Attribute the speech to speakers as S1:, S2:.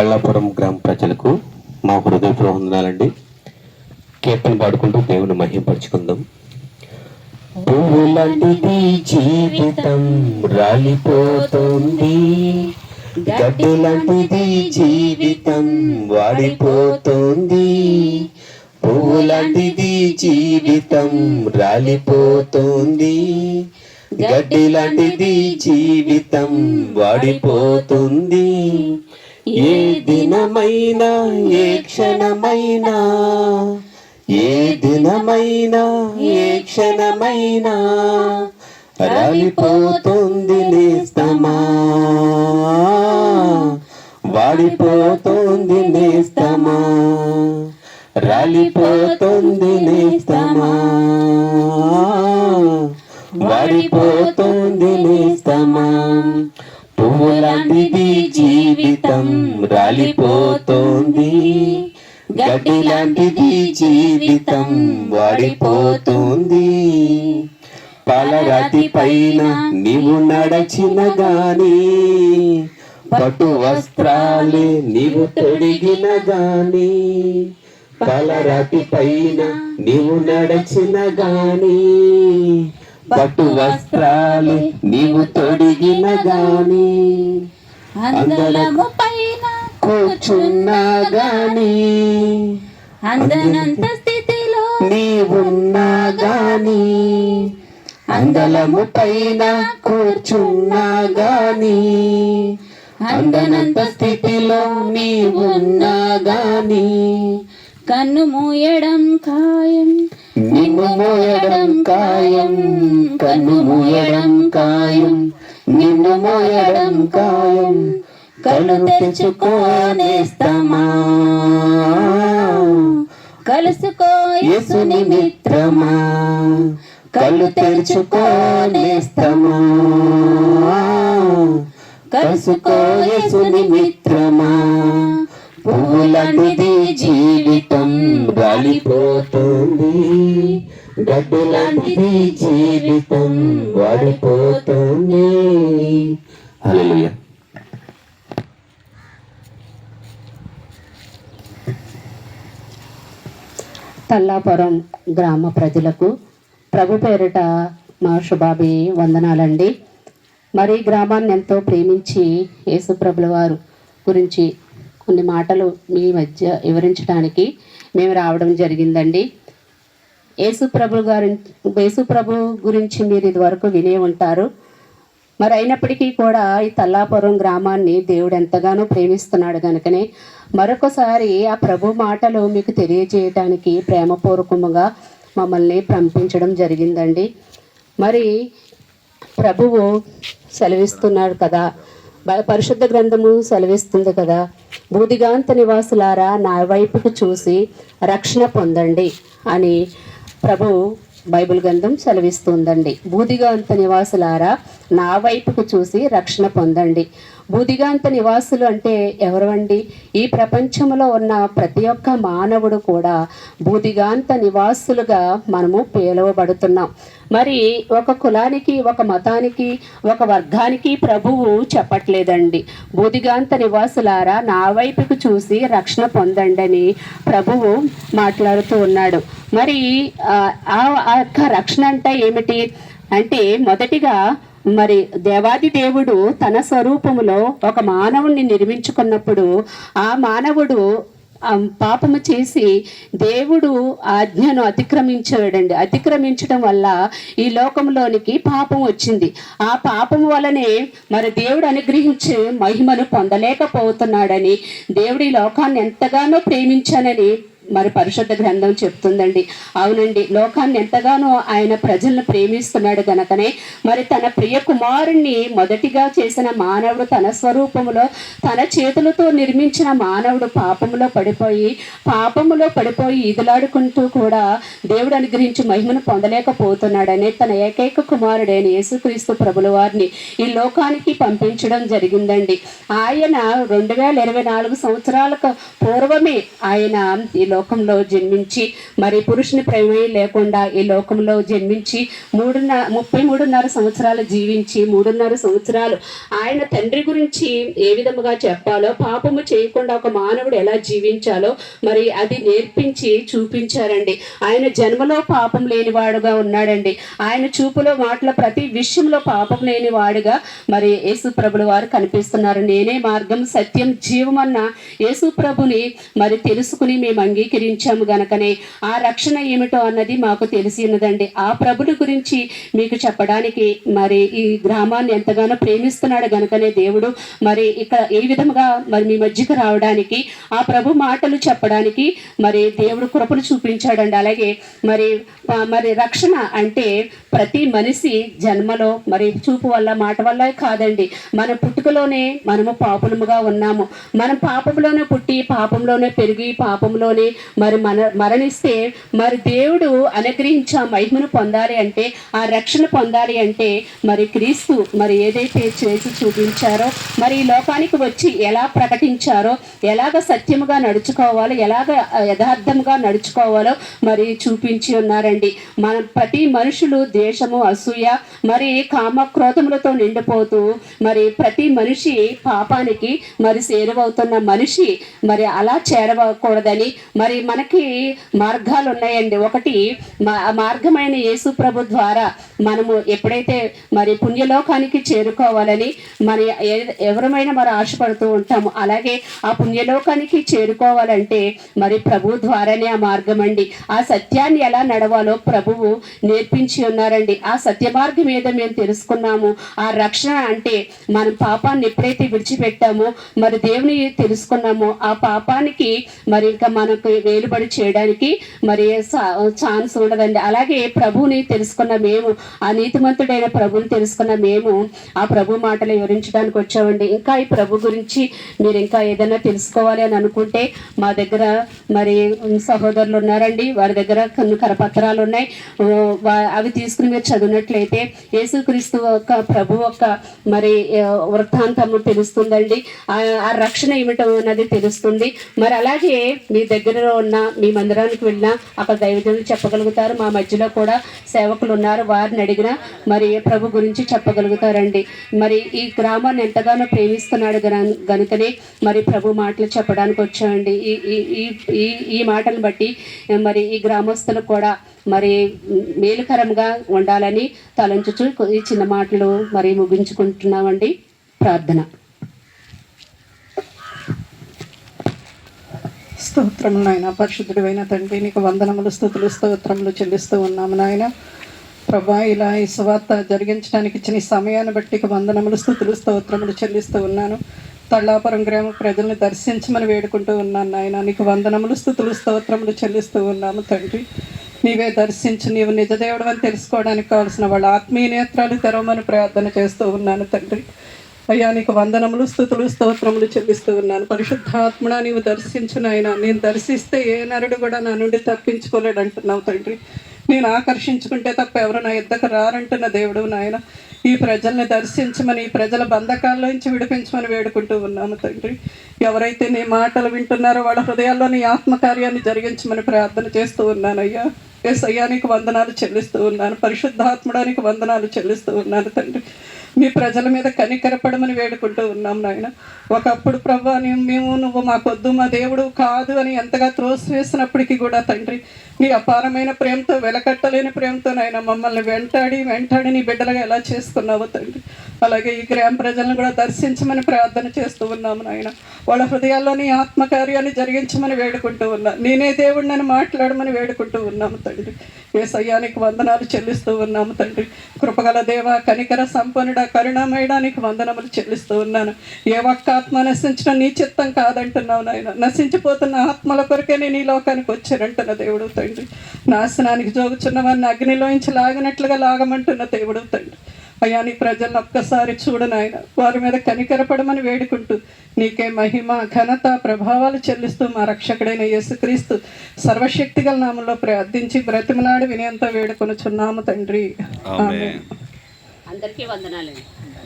S1: కళ్ళాపురం గ్రామ ప్రజలకు మా హృదయపూర్వ వందనాలండి కీర్తన పాడుకుంటూ దేవుని మహింపరుచుకుందాం. పువ్వులాంటిది జీవితం రాలిపోతుంది. గడ్డి లాంటిది జీవితం వాడిపోతుంది. పువ్వులాంటిది జీవితం రాలిపోతుంది. గడ్డి లాంటిది జీవితం వాడిపోతుంది. ఏ దినమైనా ఏ క్షణమైనా ఏ దినమైనా ఏ క్షణమైనా రాలిపోతుంది నేస్తమా వాడిపోతుంది నేస్తమా రాలిపోతుంది నేస్తమా వాడిపోతుంది నేస్తమా పువ్వులాంటిది జీవితం రాలిపోతోంది. గడ్డి లాంటిది జీవితం వాడిపోతుంది. పాలరాతి పైన నీవు నడచిన గాని పట్టు వస్త్రాలే నీవు తొడిగిన గాని పాలరాతి పైన నీవు నడచిన గాని పట్టు వస్త్రాలే నీవు తొడిగిన గాని
S2: అందలము పైన
S1: కూర్చున్నా గాని
S2: అందనంత స్థితిలో
S1: నీవున్నా గాని అందలము పైన కూర్చున్నా గాని అందనంత స్థితిలో నీవున్నా గాని
S2: కన్ను మూయడం ఖాయం
S1: నిన్ను మోయడం ఖాయం కన్ను మూయడం ఖాయం నిన్ను మోయడం ఖాయం కళ్ళు తెచ్చుకోనేస్తమా
S2: కలుసుకో
S1: యేసుని మిత్రమా. కళ్ళు తెరుచుకోనేస్తమా కలుసుకో యేసుని మిత్రమా. పువ్వులాంటిది జీవితం గాలిపోతుంది గడ్డి లాంటిది జీవితం వాడిపోతుంది. హల్లెలూయా.
S3: తల్లాపురం గ్రామ ప్రజలకు ప్రభు పేరిట మా శుభాభి వందనాలండి. మరి గ్రామాన్ని ఎంతో ప్రేమించి యేసుప్రభుల వారు గురించి కొన్ని మాటలు మీ మధ్య వివరించడానికి మేము రావడం జరిగిందండి. యేసుప్రభు గారి యేసుప్రభు గురించి మీరు ఇదివరకు వినే ఉంటారు. మరి అయినప్పటికీ కూడా ఈ తల్లాపురం గ్రామాన్ని దేవుడు ఎంతగానో ప్రేమిస్తున్నాడు కనుకనే మరొకసారి ఆ ప్రభు మాటలు మీకు తెలియజేయటానికి ప్రేమపూర్వకముగా మమ్మల్ని పంపించడం జరిగిందండి. మరి ప్రభువు సెలవిస్తున్నాడు కదా పరిశుద్ధ గ్రంథము సెలవిస్తుంది కదా. బూదిగాంత నివాసులారా నా వైపుకు చూసి రక్షణ పొందండి అని ప్రభు బైబిల్ గ్రంథం సెలవిస్తుందండి. బూదిగాంత నివాసులారా నా వైపుకు చూసి రక్షణ పొందండి. బూదిగాంత నివాసులు అంటే ఎవరండి ఈ ప్రపంచంలో ఉన్న ప్రతి ఒక్క మానవుడు కూడా బూదిగాంత నివాసులుగా మనము పిలువబడుతున్నాం. మరి ఒక కులానికి ఒక మతానికి ఒక వర్గానికి ప్రభువు చెప్పట్లేదండి. బూదిగాంత నివాసులారా నా వైపుకు చూసి రక్షణ పొందండి అని ప్రభువు మాట్లాడుతూ ఉన్నాడు. మరి ఆ ఆ యొక్క రక్షణ అంటే ఏమిటి? అంటే మొదటిగా మరి దేవాది దేవుడు తన స్వరూపములో ఒక మానవుణ్ణి నిర్మించుకున్నప్పుడు ఆ మానవుడు పాపము చేసి దేవుడు ఆజ్ఞను అతిక్రమించాడండి. అతిక్రమించడం వల్ల ఈ లోకంలోనికి పాపం వచ్చింది. ఆ పాపం వలనే మరి దేవుడు అనుగ్రహించి మహిమను పొందలేకపోతున్నాడని దేవుడు ఈ లోకాన్ని ఎంతగానో ప్రేమించానని మరి పరిశుద్ధ గ్రంథం చెప్తుందండి. అవునండి. లోకాన్ని ఎంతగానో ఆయన ప్రజలను ప్రేమిస్తున్నాడు గనకనే మరి తన ప్రియ కుమారుణ్ణి మొదటిగా చేసిన మానవుడు తన స్వరూపములో తన చేతులతో నిర్మించిన మానవుడు పాపములో పడిపోయి పాపములో పడిపోయి ఈదులాడుకుంటూ కూడా దేవుడు అనుగ్రహించి మహిమను పొందలేకపోతున్నాడని తన ఏకైక కుమారుడైన యేసుక్రీస్తు ప్రభుల వారిని ఈ లోకానికి పంపించడం జరిగిందండి. ఆయన రెండు వేల ఇరవై నాలుగు సంవత్సరాలకు పూర్వమే ఆయన ఈ లోకంలో జన్మించి మరి పురుషుని ప్రేమే లేకుండా ఈ లోకంలో జన్మించి మూడున్న ముప్పై మూడున్నర సంవత్సరాలు జీవించి మూడున్నర సంవత్సరాలు ఆయన తండ్రి గురించి ఏ విధముగా చెప్పాలో పాపము చేయకుండా ఒక మానవుడు ఎలా జీవించాలో మరి అది నేర్పించి చూపించారండి. ఆయన జన్మలో పాపం లేనివాడుగా ఉన్నాడండి. ఆయన చూపులో మాటల ప్రతి విషయంలో పాపం లేని వాడుగా మరి యేసు ప్రభుల వారు కనిపిస్తున్నారు. నేనే మార్గం సత్యం జీవమన్న యేసు ప్రభుని మరి తెలుసుకుని మేము అంగీకరించాము గనకనే. ఆ రక్షణ ఏమిటో అన్నది మాకు తెలిసి ఉన్నదండి. ఆ ప్రభుని గురించి మీకు చెప్పడానికి మరి ఈ గ్రామాన్ని ఎంతగానో ప్రేమిస్తున్నాడు గనుకనే దేవుడు. మరి ఇక్కడ ఏ విధముగా మరి మీ మధ్యకు రావడానికి ఆ ప్రభు మాటలు చెప్పడానికి మరి దేవుడు కృపను చూపించాడండి. అలాగే మరి మరి రక్షణ అంటే ప్రతి మనిషి జన్మలో మరి చూపు వల్ల మాట వల్ల కాదండి. మన పుట్టుకలోనే మనము పాపులముగా ఉన్నాము. మనం పాపంలోనే పుట్టి పాపంలోనే పెరిగి పాపంలోనే మరి మన మరణిస్తే మరి దేవుడు అనుగ్రహించే ఆ మహిమను పొందాలి అంటే ఆ రక్షణ పొందాలి అంటే మరి క్రీస్తు మరి ఏదైతే చేసి చూపించారో మరి ఈ లోకానికి వచ్చి ఎలా ప్రకటించారో ఎలాగ సత్యముగా నడుచుకోవాలో ఎలాగ యథార్థముగా నడుచుకోవాలో మరి చూపించి ఉన్నారండి. మన ప్రతి మనుషులు దేశము అసూయ మరి కామ క్రోధములతో నిండిపోతూ మరి ప్రతి మనిషి పాపానికి మరి చేరువవుతున్న మనిషి మరి అలా చేరవకూడదని మరి మనకి మార్గాలు ఉన్నాయండి. ఒకటి మా- ఆ మార్గమైన యేసు ప్రభు ద్వారా మనము ఎప్పుడైతే మరి పుణ్యలోకానికి చేరుకోవాలని మరి ఎవరమైనా మరి ఆశపడుతూ ఉంటాము. అలాగే ఆ పుణ్యలోకానికి చేరుకోవాలంటే మరి ప్రభు ద్వారానే ఆ మార్గం అండి. ఆ సత్యాన్ని ఎలా నడవాలో ప్రభువు నేర్పించి ఉన్నారండి. ఆ సత్య మార్గం ఏదో మేము తెలుసుకున్నాము. ఆ రక్షణ అంటే మనం పాపాన్ని ఎప్పుడైతే విడిచిపెట్టామో మరి దేవుని తెలుసుకున్నామో ఆ పాపానికి మరి ఇంకా మనకు వేలుబడి చేయడానికి మరి సా- ఛాన్స్ ఉండదండి. అలాగే ప్రభువుని తెలుసుకున్న మేము ఆ నీతిమంతుడైన ప్రభుని తెలుసుకున్న మేము ఆ ప్రభు మాటలు వివరించడానికి వచ్చామండి. ఇంకా ఈ ప్రభు గురించి మీరు ఇంకా ఏదైనా తెలుసుకోవాలి అని అనుకుంటే మా దగ్గర మరి సహోదరులు ఉన్నారండి. వారి దగ్గర కొన్ని కరపత్రాలు ఉన్నాయి. అవి తీసుకుని మీరు చదివినట్లయితే యేసుక్రీస్తు యొక్క ప్రభు యొక్క మరి వృత్తాంతము తెలుస్తుందండి. ఆ రక్షణ ఏమిటో అన్నది తెలుస్తుంది. మరి అలాగే మీ దగ్గర దగ్గరలో ఉన్న మీ మందిరానికి వెళ్ళినా అక్కడ దైవజనులు చెప్పగలుగుతారు. మా మధ్యలో కూడా సేవకులు ఉన్నారు. వారిని అడిగినా మరి ప్రభు గురించి చెప్పగలుగుతారండి. మరి ఈ గ్రామాన్ని ఎంతగానో ప్రేమిస్తున్నాడు గన- గనుకనే మరి ప్రభు మాటలు చెప్పడానికి వచ్చామండి ఈ ఈ- ఈ ఈ మాటను బట్టి మరి ఈ గ్రామస్తులు కూడా మరి మేలుకరంగా ఉండాలని తలంచుచు ఈ చిన్న మాటలు మరి ముగించుకుంటున్నామండి. ప్రార్థన.
S4: స్తోత్రములు నాయన. పరిశుద్ధుడైన తండ్రి నీకు వందనములు స్థుతులు స్తోత్రములు చెల్లిస్తూ ఉన్నాము నాయన. ప్రభా ఇలా ఈ సువార్త జరిగించడానికి ఇచ్చిన సమయాన్ని బట్టి వందనములు స్థుతులు స్తోత్రములు చెల్లిస్తూ ఉన్నాను. తళ్ళాపురం గ్రామ ప్రజల్ని దర్శించమని వేడుకుంటూ ఉన్నాను నాయన. నీకు వందనములు స్థుతులు స్తోత్రములు చెల్లిస్తూ ఉన్నాము తండ్రి. నీవే దర్శించి నీవు నిజదేవుడు అని తెలుసుకోవడానికి కావాల్సిన వాళ్ళ ఆత్మీయ నేత్రాలు తెరవమని ప్రార్థన చేస్తూ ఉన్నాను తండ్రి. అయ్యా నీకు వందనములు స్థుతులు స్తోత్రములు చెల్లిస్తూ ఉన్నాను. పరిశుద్ధాత్మన నీవు దర్శించిన ఆయన నేను దర్శిస్తే ఏ నరుడు కూడా నా నుండి తప్పించుకోలేడు అంటున్నావు తండ్రి. నేను ఆకర్షించుకుంటే తప్ప ఎవరు నా ఇద్దకు రారంటున్న దేవుడు నాయన. ఈ ప్రజల్ని దర్శించమని ఈ ప్రజల బంధకాల్లోంచి విడిపించమని వేడుకుంటూ ఉన్నాను తండ్రి. ఎవరైతే నీ మాటలు వింటున్నారో వాళ్ళ హృదయాల్లో నీ ఆత్మకార్యాన్ని జరిగించమని ప్రార్థన చేస్తూ ఉన్నానయ్యా ఎస్ అయ్యా నీకు వందనాలు చెల్లిస్తూ ఉన్నాను. పరిశుద్ధాత్మడానికి వందనాలు చెల్లిస్తూ ఉన్నాను తండ్రి. మీ ప్రజల మీద కనికరపడమని వేడుకుంటూ ఉన్నాం నాయన. ఒకప్పుడు ప్రభా మేము నువ్వు మాకొద్దు మా దేవుడు కాదు అని ఎంతగా త్రోస్ చేసినప్పటికీ కూడా తండ్రి నీ అపారమైన ప్రేమతో వెలకట్టలేని ప్రేమతో నాయన మమ్మల్ని వెంటాడి వెంటాడి నీ బిడ్డలుగా ఎలా చేసుకున్నావు తండ్రి. అలాగే ఈ గ్రామ ప్రజలను కూడా దర్శించమని ప్రార్థన చేస్తూ ఉన్నాము నాయన. వాళ్ళ హృదయాల్లోని ఆత్మకార్యాన్ని జరిగించమని వేడుకుంటూ ఉన్నా నేనే దేవుడిని మాట్లాడమని వేడుకుంటూ ఉన్నాము తండ్రి. ఏ సయ్యానికి వందనాలు చెల్లిస్తూ ఉన్నాము తండ్రి. కృపగల దేవ కనికర సంపన్నుడు కరుణామయడానికి వందనములు చెల్లిస్తూ ఉన్నాను. ఏ ఒక్క ఆత్మ నశించిన నీ చిత్తం కాదంటున్నావు నాయన. నశించిపోతున్న ఆత్మల కొరకే నేను ఈ లోకానికి వచ్చానంటున్న దేవుడు తండ్రి. నాశనానికి జోగుచున్న వారిని అగ్నిలోంచి లాగినట్లుగా లాగమంటున్న దేవుడు తండ్రి. అయ్యా నీ ప్రజలను ఒక్కసారి చూడు నాయన. వారి మీద కనికరపడమని వేడుకుంటూ నీకే మహిమ ఘనత ప్రభావాలు చెల్లిస్తూ మా రక్షకుడైన యేసుక్రీస్తు సర్వశక్తిగల నామంలో ప్రార్థించి బ్రతిమలాడి వినయంతో వేడుకొనుచున్నాము తండ్రి.
S3: అందరికీ వందనాలండి.